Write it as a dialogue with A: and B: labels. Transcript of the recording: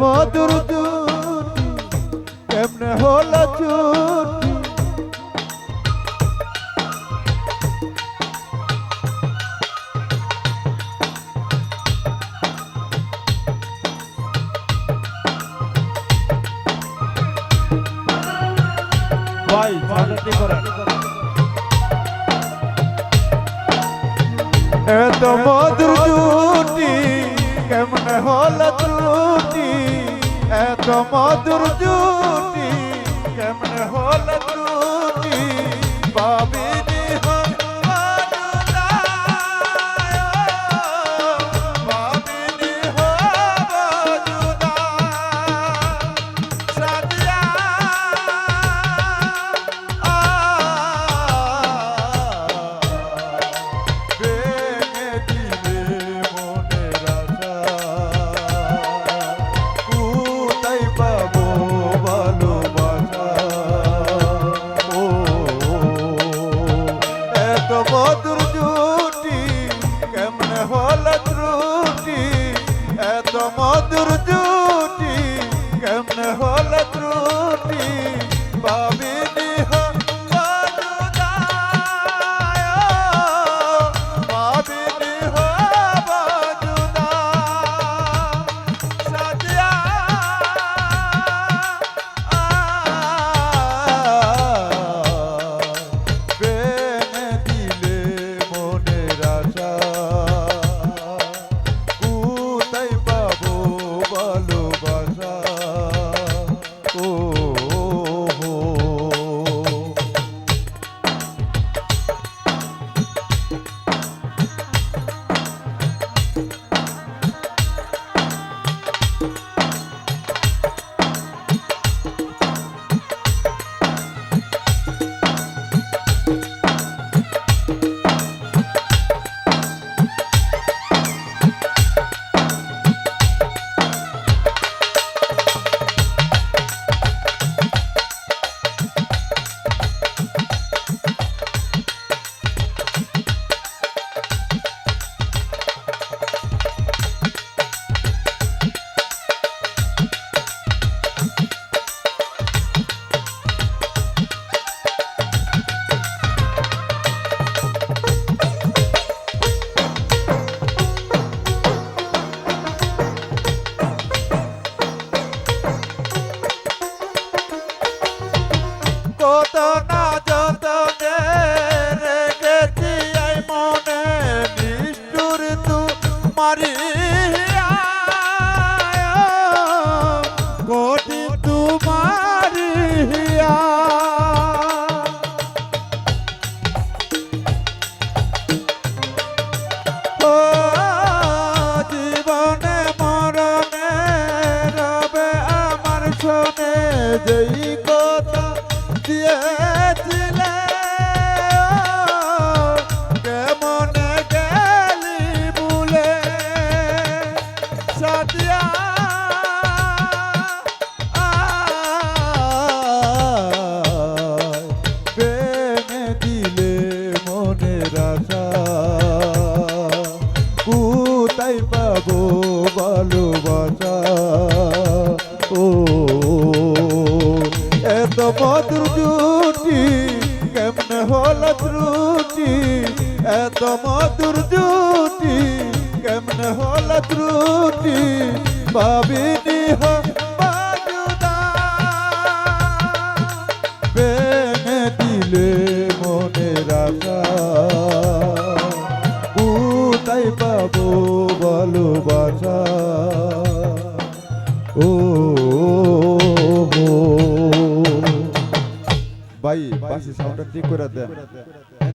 A: মধুর কেমনে হলো চুটি
B: ভাই সাউন্ডটি করেন
A: এত মধুর জুটি কেমনে হল ত্রুটি এত মধুর জুটি মধুর জুটি কেমনে হল ত্রুটি? পাবিনি যেই কথা দিয়েছিলে। কেমনে গেলি বলে সাদিয়া কোথায় পাবো ভালোবাসা? ও মধুর জুটি কেমনে হল ত্রুটি? এত মধুর জুটি কেমনে হল ত্রুটি? ভাবিনি ভেঙে দিলে মনের আশা। কোথায় পাবো ভালোবাসা ও ভাই বাসি সাউন্ডটা ঠিক করে দেন।